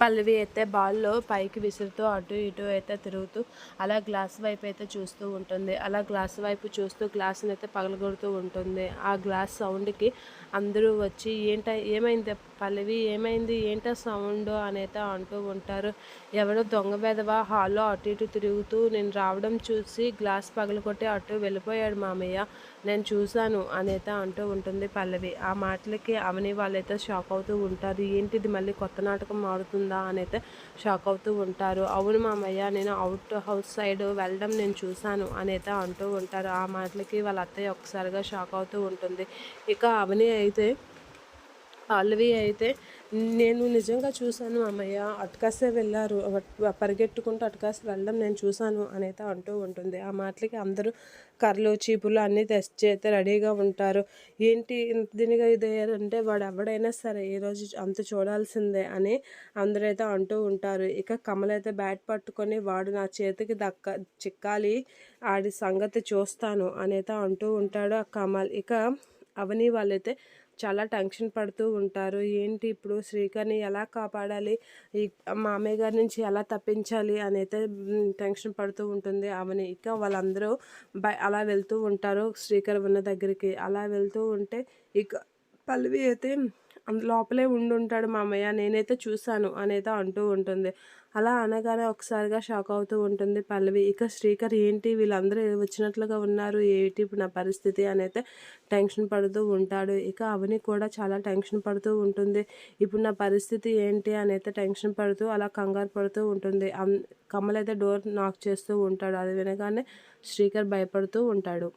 పల్లవి అయితే బాల్లో పైకి విసురుతూ అటు ఇటు అయితే తిరుగుతూ అలా గ్లాస్ వైపు అయితే చూస్తూ ఉంటుంది. అలా గ్లాస్ వైపు చూస్తూ గ్లాస్ని అయితే పగలగొడుతూ ఉంటుంది. ఆ గ్లాస్ సౌండ్కి అందరూ వచ్చి ఏంట ఏమైంది? పల్లవి ఏమైంది? ఏంటో సౌండ్? అనేది అంటూ ఉంటారు. ఎవడో దొంగ బెదవా హాల్లో అటు ఇటు తిరుగుతూ నేను రావడం చూసి గ్లాస్ పగలగొట్టి అటు వెళ్ళిపోయాడు మామయ్య. నేను చూశాను అనేత అంటూ ఉంటుంది పల్లవి. ఆ మాటలకి అవని వాళ్ళైతే షాక్ అవుతూ ఉంటారు. ఏంటిది? మళ్ళీ కొత్త నాటకం ఆడుతుంది ఉందా అని అయితే షాక్ అవుతూ ఉంటారు. అవును మామయ్య నేను అవుట్ హౌస్ సైడ్ వెళ్ళడం నేను చూశాను అని అయితే అంటూ ఉంటారు. ఆ మాటలకి వాళ్ళ అత్తయ్య ఒక్కసారిగా షాక్ అవుతూ ఉంటుంది. ఇక అవని అయితే పల్లవి అయితే నేను నిజంగా చూశాను అమ్మయ్య. అటుకాసే వెళ్ళారు. పరిగెట్టుకుంటూ అటుకాసి వెళ్ళడం నేను చూశాను అనేది అంటూ ఉంటుంది. ఆ మాటలకి అందరూ కర్రలు చీపులు అన్నీ తెచ్చి చేస్తే రెడీగా ఉంటారు. ఏంటి దీనిగా ఇదేయారంటే వాడు ఎవడైనా సరే ఈరోజు అంత చూడాల్సిందే అని అందరైతే అంటూ ఉంటారు. ఇక కమలైతే అయితే బ్యాట్ పట్టుకొని వాడు నా చేతికి దక్క చిక్కాలి ఆడి సంగతి చూస్తాను అనైతే అంటూ ఉంటాడు ఆ కమల్. ఇక అవని వాళ్ళైతే చాలా టెన్షన్ పడుతూ ఉంటారు. ఏంటి ఇప్పుడు శ్రీకర్ని ఎలా కాపాడాలి? ఈ మామయ్య గారి నుంచి ఎలా తప్పించాలి? అని అయితే టెన్షన్ పడుతూ ఉంటుంది. అవని ఇక వాళ్ళందరూ బై అలా వెళ్తూ ఉంటారు. శ్రీకర్ ఉన్న దగ్గరికి అలా వెళ్తూ ఉంటే ఇక పల్లవి అయితే లోపలే ఉండుంటాడు మామయ్య నేనైతే చూశాను అనేది అంటూ ఉంటుంది. అలా అనగానే ఒకసారిగా షాక్ అవుతూ ఉంటుంది పల్లవి. ఇక శ్రీకర్ ఏంటి? వీళ్ళందరూ వచ్చినట్లుగా ఉన్నారు ఏంటి ఇప్పుడు నా పరిస్థితి అనేది టెన్షన్ పడుతూ ఉంటాడు. ఇక అవని కూడా చాలా టెన్షన్ పడుతూ ఉంటుంది. ఇప్పుడు నా పరిస్థితి ఏంటి అనేది టెన్షన్ పడుతూ అలా కంగారు పడుతూ ఉంటుంది. కమల్ అయితే డోర్ నాక్ చేస్తూ ఉంటాడు. అది వినగానే శ్రీకర్ భయపడుతూ ఉంటాడు.